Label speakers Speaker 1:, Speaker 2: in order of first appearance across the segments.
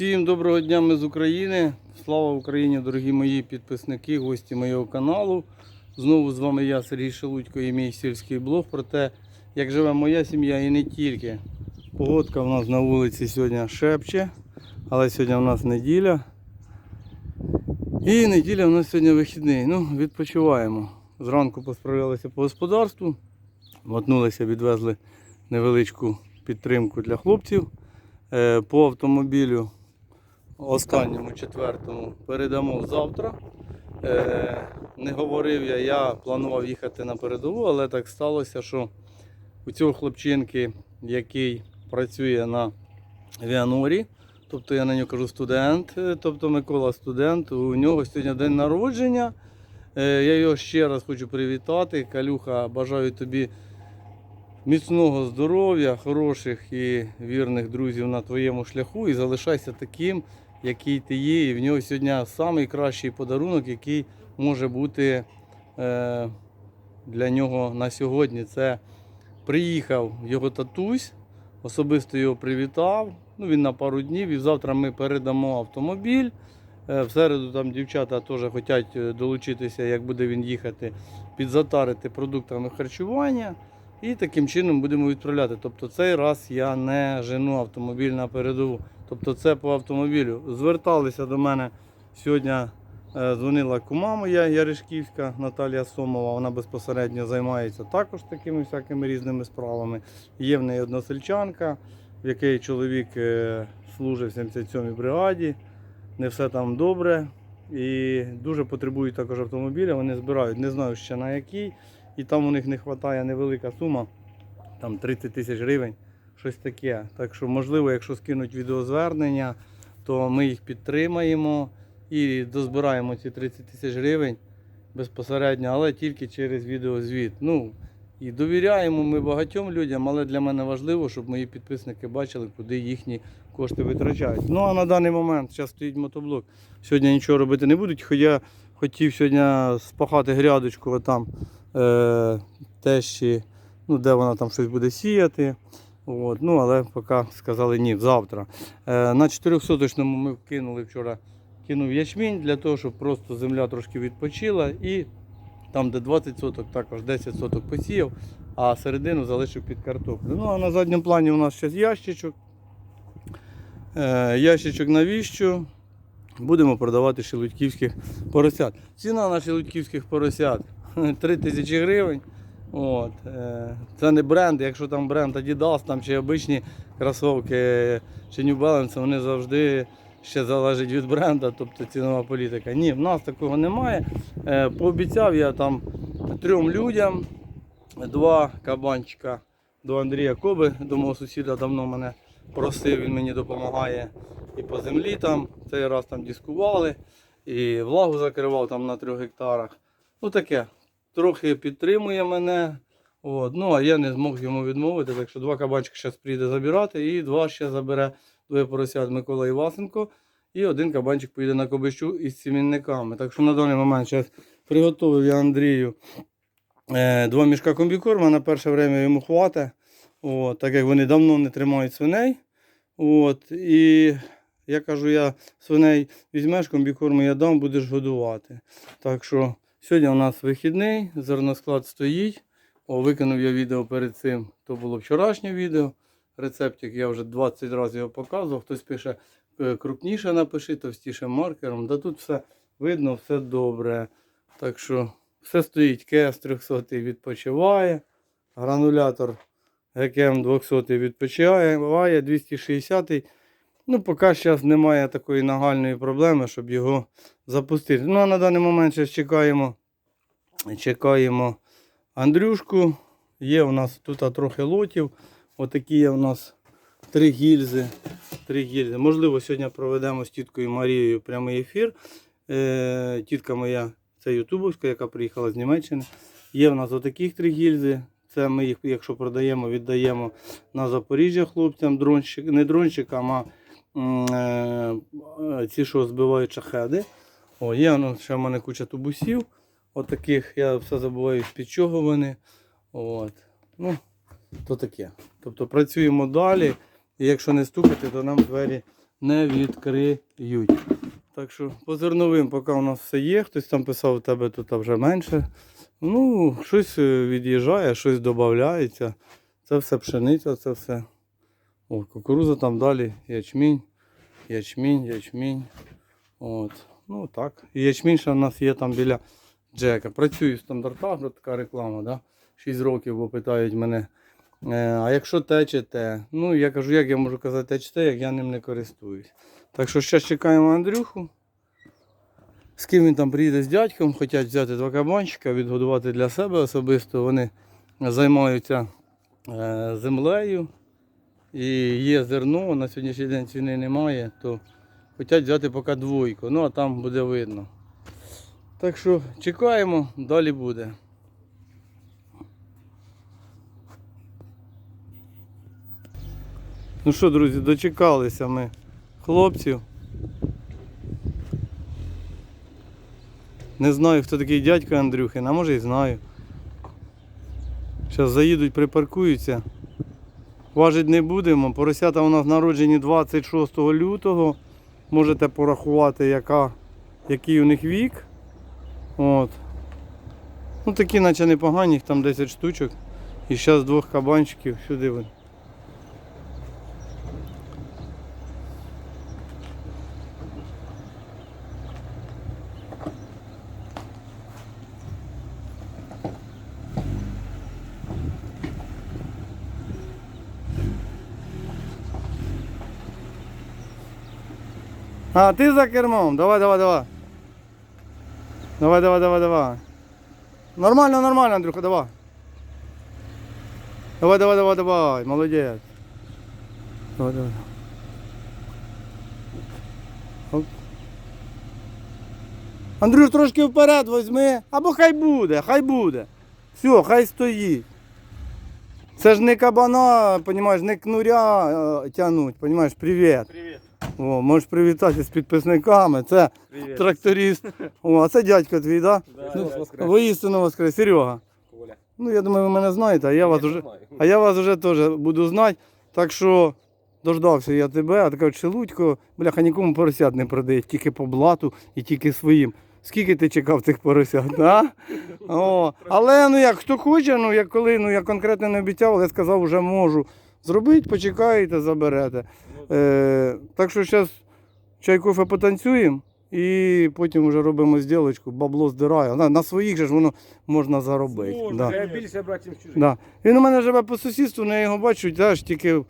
Speaker 1: Всім доброго дня ми з України. Слава Україні, дорогі мої підписники, гості моєго каналу. Знову з вами я, Сергій Шелудько і мій сільський блог про те, як живе моя сім'я і не тільки. Погодка в нас на вулиці сьогодні шепче, але сьогодні в нас неділя. І неділя в нас сьогодні вихідний. Ну, відпочиваємо. Зранку посправлялися по господарству, мотнулися, відвезли невеличку підтримку для хлопців. Е, По автомобілю останньому четвертому передамо завтра. Е, Не говорив я, я планував їхати на передову, але так сталося, що у цього хлопчинки, який працює на Віанорі, тобто я на нього кажу студент, е, тобто Микола студент, у нього сьогодні день народження. Е, Я його ще раз хочу привітати. Калюха, бажаю тобі міцного здоров'я, хороших і вірних друзів на твоєму шляху і залишайся таким, який ти є. І в нього сьогодні найкращий подарунок, який може бути е, для нього на сьогодні. Це приїхав його татусь, особисто його привітав. Ну, він на пару днів і завтра ми передамо автомобіль. Е, В середу там дівчата теж хочуть долучитися, як буде він їхати, підзатарити продуктами харчування. І таким чином будемо відправляти. Тобто цей раз я не жену автомобіль на передову. Тобто це по автомобілю. Зверталися до мене сьогодні. е, Дзвонила кума моя Яришківська Наталія Сомова. Вона безпосередньо займається також такими всякими різними справами. Є в неї одна сельчанка, в якій чоловік е, служить в 77-й бригаді. Не все там добре. І дуже потребують також автомобіля. Вони збирають, не знаю ще на який і там у них не вистачає невелика сума, там 30 тисяч гривень, щось таке. Так що, можливо, якщо скинуть відеозвернення, то ми їх підтримаємо і дозбираємо ці 30 тисяч гривень безпосередньо, але тільки через відеозвіт. Ну, і довіряємо ми багатьом людям, але для мене важливо, щоб мої підписники бачили, куди їхні кошти витрачають. Ну а на даний момент зараз стоїть мотоблок. Сьогодні нічого робити не будуть. Хоча хотів сьогодні спахати грядочку отам е, тещі, ну, де вона там щось буде сіяти. От, ну, але поки сказали ні, завтра. Е, на 400 ми вкинули вчора кинув ячмінь для того, щоб просто земля трошки відпочила. І там, де 20 соток, також 10 соток посіяв, а середину залишив під картоплю. Ну, а на задньому плані у нас ще ящичок. Е, ящичок навіщо? Будемо продавати шелудьківських поросят. Ціна на шелудьківських поросят 3 тисячі гривень. От. е, Це не бренд, якщо там бренд Adidas там, чи обичні кросовки чи New Balance, вони завжди ще залежать від бренда, тобто цінова політика. Ні, в нас такого немає. Е, Пообіцяв я там трьом людям два кабанчика до Андрія Коби, до мого сусіда давно мене просив, він мені допомагає і по землі там. Цей раз там дискували, і влагу закривав там на трьох гектарах. Ну таке, трохи підтримує мене. От. Ну, а я не змог йому відмовити, так що два кабанчика зараз прийде забирати, і два ще забере двоє поросят Микола Івасенко. І один кабанчик поїде на кобищу із сімінниками. Так що на даний момент зараз приготував я Андрію е, два мішка комбікорма. На перше время йому хватить. От, так як вони давно не тримають свиней. От, і я кажу, я свиней візьмеш комбікорму, я дам, будеш годувати. Так що сьогодні у нас вихідний, зерносклад стоїть. О, викинув я відео перед цим. То було вчорашнє відео. Рецептик я вже 20 разів його показував. Хтось пише е, крупніше напиши, товстіше маркером. Да тут все видно, все добре. Так що все стоїть. КС 300 відпочиває. Гранулятор ГКМ 200 відпочиває, 260 Ну, поки зараз немає такої нагальної проблеми, щоб його запустити. Ну, а на даний момент зараз чекаємо, чекаємо Андрюшку. Є у нас тут трохи лотів. Отакі є у нас три гільзи. Три гільзи. Можливо, сьогодні проведемо з тіткою Марією прямий ефір. Е, тітка моя, це ютубовська, яка приїхала з Німеччини. Є в нас отаких три гільзи. Це ми їх, якщо продаємо, віддаємо на Запоріжжя хлопцям, дронщик, не дронщикам, а ці, що збивають шахеди. О, є ну, ще в мене куча тубусів. Отаких, я все забуваю, з-під чого вони. От. Ну, то таке. Тобто працюємо далі. І якщо не стукати, то нам двері не відкриють. Так що по зерновим, поки у нас все є, хтось там писав, у тебе тут вже менше. Ну, щось е, від'їжджає, щось додається. Це все пшениця, це все. О, кукуруза там далі, ячмінь, ячмінь, ячмінь. От. Ну так. І ячмінь ще в нас є там біля Джека. Працюю в стандартах, така реклама, да? 6 років, бо питають мене. Е, а якщо те? Ну, я кажу, як я можу казати те як я ним не користуюсь. Так що ще чекаємо Андрюху. З ким він там приїде з дядьком, хочуть взяти два кабанчика, відгодувати для себе особисто. Вони займаються е, землею. І є зерно, на сьогоднішній день ціни немає, то хочуть взяти поки двойку. Ну а там буде видно. Так що чекаємо, далі буде. Ну що, друзі, дочекалися ми хлопців. Не знаю, хто такий дядько Андрюхин, а може і знаю. Зараз заїдуть, припаркуються. Важить не будемо. Поросята у нас народжені 26 лютого. Можете порахувати, яка, який у них вік. От. Ну такі наче непогані, їх там 10 штучок. І зараз двох кабанчиків сюди. А, ти за кермом. Давай, давай, давай. Давай, давай, давай, давай. Нормально, нормально, Андрюха, давай. Давай, давай, давай, давай. Молодець. Давай, давай. Оп. Андрюш, трошки вперед возьми. Або хай буде, хай буде. Все, хай стоїть. Це ж не кабана, понімаєш, не кнуря е, тянуть, понімаєш, привіт.
Speaker 2: Привіт.
Speaker 1: О, можеш привітатися з підписниками. Це
Speaker 2: Привіт.
Speaker 1: тракторист. О, а це дядько твій, да?
Speaker 2: Да,
Speaker 1: Ну,
Speaker 2: воскрес.
Speaker 1: Воістину воскрес. Серега.
Speaker 2: Коля.
Speaker 1: Ну, я думаю, ви мене знаєте, а я вас
Speaker 2: Я
Speaker 1: уже,
Speaker 2: знаю.
Speaker 1: а я вас вже теж буду знати. Так що дождався я тебе, а така Челудько, бляха, нікому поросят не продає, тільки по блату і тільки своїм. Скільки ти чекав цих поросят, а? О, але ну як хто хоче, ну як коли ну я конкретно не обіцяв, але сказав, вже можу зробити, почекаєте, заберете. Е, так що зараз чай кофе потанцюємо і потім вже робимо зділочку, бабло здирає. На, на своїх же ж воно можна заробити.
Speaker 2: Можна,
Speaker 1: Да.
Speaker 2: Треба більше брати, ніж чужих.
Speaker 1: Да. Він у мене живе по сусідству, але я його бачу, теж тільки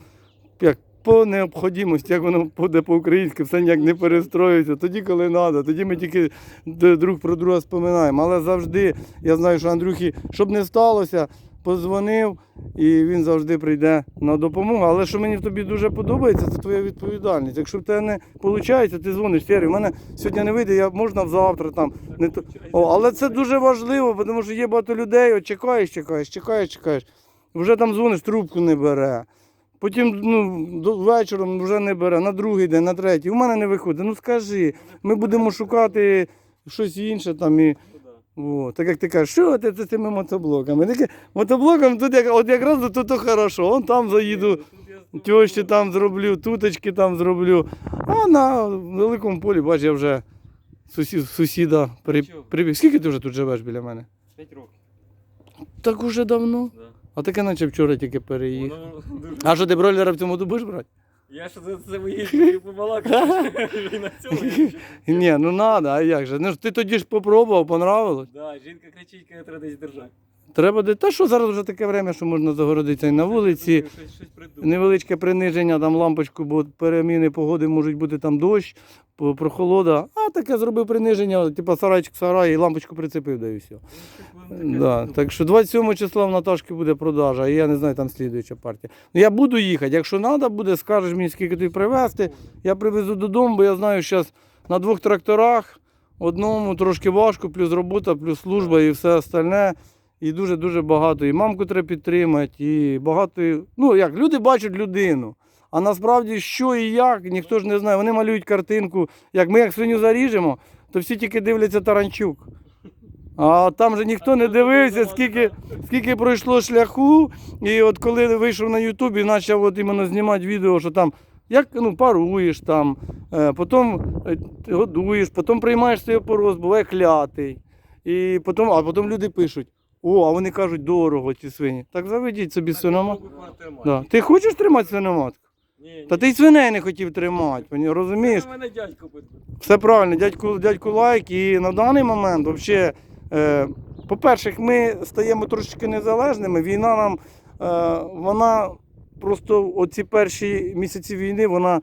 Speaker 1: як по необхідності, як воно буде по-українськи, все ніяк не перестроюється. Тоді, коли треба, тоді ми тільки друг про друга споминаємо. Але завжди я знаю, що Андрюхі, щоб не сталося, позвонив і він завжди прийде на допомогу. Але що мені в тобі дуже подобається, це твоя відповідальність. Якщо в тебе не виходить, ти дзвониш, Сергій, в мене сьогодні не вийде, я можна завтра там. Не то... О, але це дуже важливо, тому що є багато людей, от чекаєш, чекаєш, чекаєш, чекаєш. Вже там дзвониш, трубку не бере. Потім ну, вечором вже не бере, на другий день, на третій. У мене не виходить. Ну скажи, ми будемо шукати щось інше там і. О, так як ти кажеш, що ти з цими мотоблоками? Таке, мотоблоком тут як, от якраз тут то хорошо, он там заїду, тьощі там зроблю, туточки там зроблю. А на великому полі, бач, я вже сусід, сусіда при, прибіг. Скільки ти вже тут живеш біля мене?
Speaker 2: 5 років.
Speaker 1: Так уже давно.
Speaker 2: Да.
Speaker 1: А таке наче вчора тільки переїхав. А що ти бройлера в цьому будеш брати?
Speaker 2: Я ж за це виїхав побалакав. І на цьому
Speaker 1: Ні, ну надо, а як же? Ну ж ти тоді ж попробував, понравилось.
Speaker 2: Да, жінка кричить, коли треба десь держати.
Speaker 1: Треба де. Та що зараз вже таке время, що можна загородитися і на вулиці. Невеличке приниження, там лампочку, бо переміни погоди можуть бути там дощ, прохолода. А таке зробив приниження, типу сарайчик сарай і лампочку прицепив, да і все. Да, так що 27 числа в Наташки буде продажа, і я не знаю, там слідуюча партія. Ну я буду їхати. Якщо треба буде, скажеш мені, скільки тобі привезти. Я привезу додому, бо я знаю, що зараз на двох тракторах, одному трошки важко, плюс робота, плюс служба і все остальне. І дуже-дуже багато. І мамку треба підтримати, і багато. Ну як, люди бачать людину. А насправді що і як, ніхто ж не знає. Вони малюють картинку. Як ми як свиню заріжемо, то всі тільки дивляться Таранчук. А там же ніхто не дивився, скільки, скільки пройшло шляху. І от коли вийшов на Ютубі, почав от іменно знімати відео, що там Як ну, паруєш там, е, потім е, годуєш, потім приймаєш цей опороз, буває клятий. І потім, а потім люди пишуть: о, а вони кажуть, дорого ці свині. Так заведіть собі свиноматку. Да. Ти хочеш тримати свиноматку?
Speaker 2: Ні,
Speaker 1: Та ти й свиней не хотів тримати, розумієш?
Speaker 2: Мене дядько питає.
Speaker 1: Все правильно, дядьку, дядьку лайк. І на даний момент, взагалі, е, по-перше, ми стаємо трошечки незалежними. Війна нам, е, вона просто оці перші місяці війни, вона,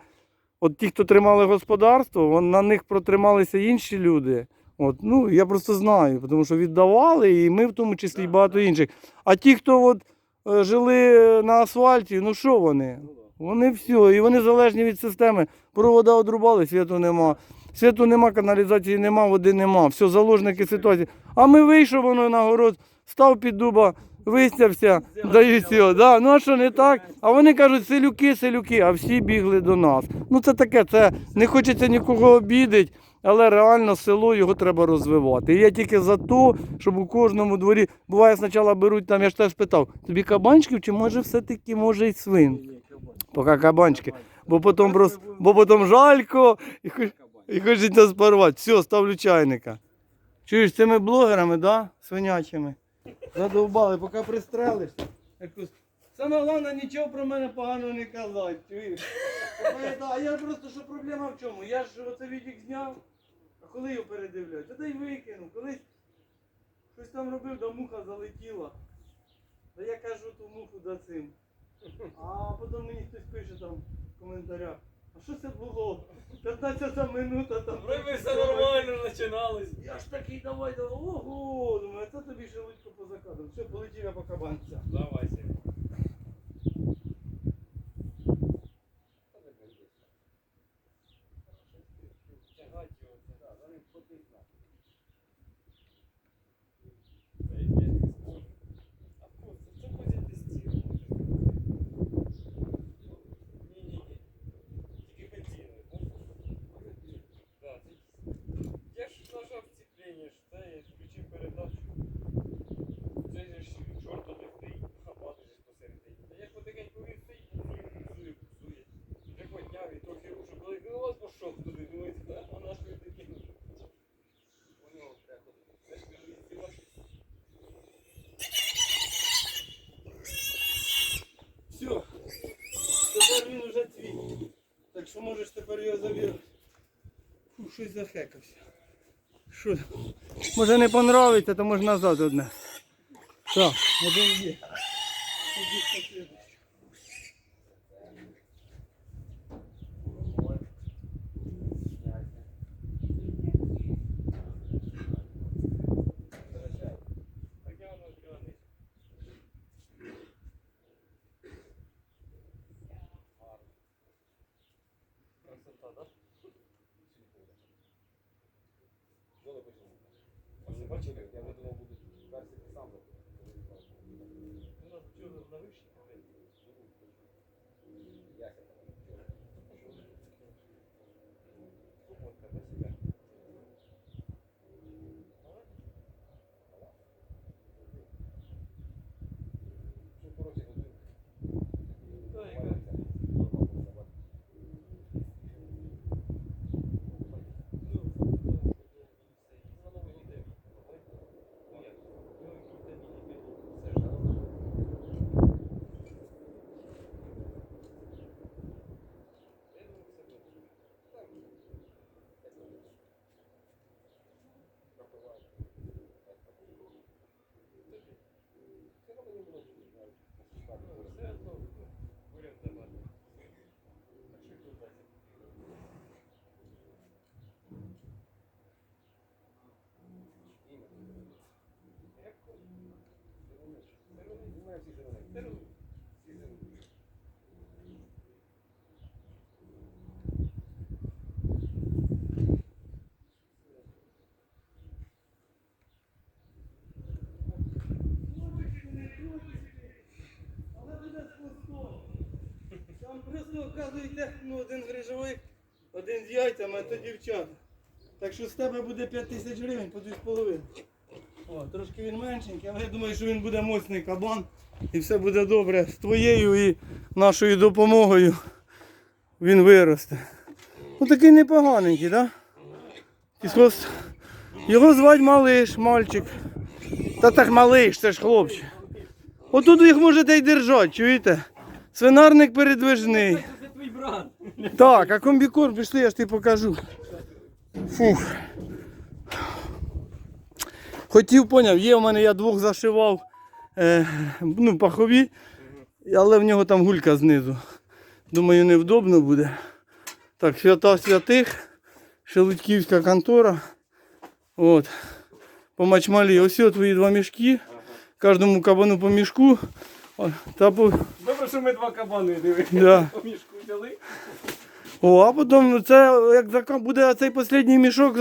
Speaker 1: от ті, хто тримали господарство, вон, на них протрималися інші люди. От, ну, я просто знаю, тому що віддавали, і ми в тому числі, і багато інших. А ті, хто от, е, жили на асфальті, ну що вони?
Speaker 2: Ну.
Speaker 1: Вони все, і вони залежні від системи. Провода одрубали, світу нема. Світу нема, каналізації нема, води нема. Все, заложники ситуації. А ми вийшов воно на город, став під дуба, виснявся, дають все. Да? Ну а що не так? А вони кажуть, селюки, селюки, а всі бігли до нас. Ну це таке, це не хочеться нікого обідати, але реально село його треба розвивати. І я тільки за те, щоб у кожному дворі, буває, спочатку беруть там, я ж тебе спитав, тобі кабанчиків чи може все-таки може й свин? Поки кабанчики. Бо потім,
Speaker 2: будемо-
Speaker 1: бо потім жалько і, хоч- і хочеться спарувати. Все, ставлю чайника. Чуєш, цими блогерами, да? Свинячими. Задовбали, поки пристрелишся. Якось... Саме головне нічого про мене поганого не казати. А я просто що проблема в чому? Я ж оце відік зняв, коли його передивляють? Та дай викинув. Колись щось там робив, да муха залетіла. Та я кажу ту муху за цим. А потім мені хтось пише там в коментарях. А що це було? 15 минута там.
Speaker 2: Вроде все нормально починалось.
Speaker 1: Я ж такий давай, давай. Ого, думаю, це тобі ще лучко поза кадром. Все, полетів я по кабанця.
Speaker 2: Давай себе. Тягать його, це, да, зараз потихне. Це є спорт. А просто, це хоче тестувати. Ні-ні-ні. Тільки бензиновий. Да, це... Я ж нажав сцепление, ж це я включив передачу. Це ж чорт не стоїть, а падає посередині. Та я потихеньку він стоїть, псує, псує. Вже підняв і трохи рушу, коли ну ось пішов туди, думаю, а вона ж не кинув. У нього треба. Я ж кажу, іздівашся.
Speaker 1: Все. Тепер він вже твій. Так що можеш тепер його забирати. Фу, щось захекався. Що? Може не понравиться, то може назад одне. Так, один є. Тоді послідуючий.
Speaker 2: Так я воно відкривати. Красота, да? Ось бачите, я не думав, буду персики сам. Ну, на
Speaker 1: Вказуєте, ну один грижовик, один з яйцями, а то дівчата. Так що з тебе буде 5 тисяч гривень по 2,5. О, трошки він меншенький, але я думаю, що він буде моцний кабан. І все буде добре з твоєю і нашою допомогою. він виросте. Ну такий непоганенький, так? Да? Його звати малиш, мальчик. Та так малиш, це ж хлопчик. Отут їх можете й держати, чуєте? Свинарник передвижний.
Speaker 2: Це твій брат.
Speaker 1: Так, а комбікорм пішли, я ж тобі покажу. Фух. Хотів, поняв, є в мене, я двох зашивав е, ну, пахові, але в нього там гулька знизу. Думаю, невдобно буде. Так, свята святих, Шелудьківська контора. От. По мачмалі. Ось твої два мішки. Кожному кабану по мішку. О, Та по,
Speaker 2: Добре, що ми два кабани дивилися.
Speaker 1: Да.
Speaker 2: По мішку взяли.
Speaker 1: О, а потім це як зака- буде цей останній мішок,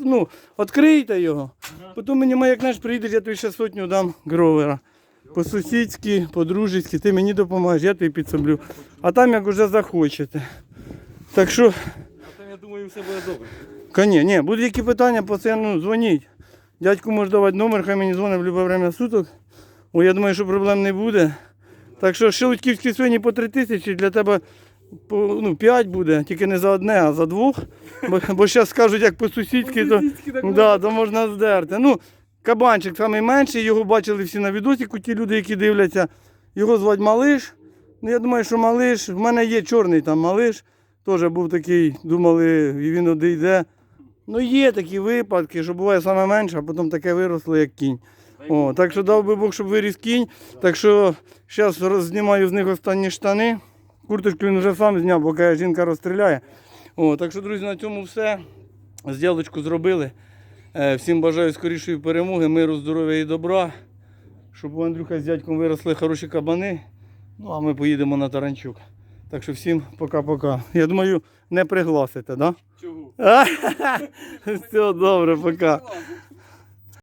Speaker 1: ну, відкрийте його. Потім мені як знаєш, прийдеш, я тобі ще сотню дам гровера. По-сусідськи, по-дружеськи, ти мені допоможеш, я тобі підсоблю. А там як уже захочете. Так що,
Speaker 2: А там, я думаю, все буде добре.
Speaker 1: коні, ні, будь-які питання, постійно дзвоніть. Дядьку може давати номер, хай мені дзвонить в будь-яке время суток. О, я думаю, що проблем не буде. Так що шелудьківські свині по 3 тисячі для тебе по, ну, 5 буде, тільки не за одне, а за двох. Бо, бо зараз скажуть, як по-сусідськи, то, да, то можна здерти. Ну, кабанчик найменший, його бачили всі на відосіку, ті люди, які дивляться. Його звати Малиш. Ну, я думаю, що Малиш. В мене є чорний там Малиш. Теж був такий, думали, він одійде. Ну, є такі випадки, що буває саме менше, а потім таке виросло, як кінь. О, так що дав би Бог, щоб виріс кінь. Так що зараз знімаю з них останні штани. Курточку він вже сам зняв, бо жінка розстріляє. О, так що, друзі, на цьому все. Зділочку зробили. Е, Всім бажаю скорішої перемоги, миру, здоров'я і добра. Щоб у Андрюха з дядьком виросли хороші кабани. Ну, а ми поїдемо на Таранчук. Так що всім пока-пока. Я думаю, не пригласите, так?
Speaker 2: Чого?
Speaker 1: Все добре, пока.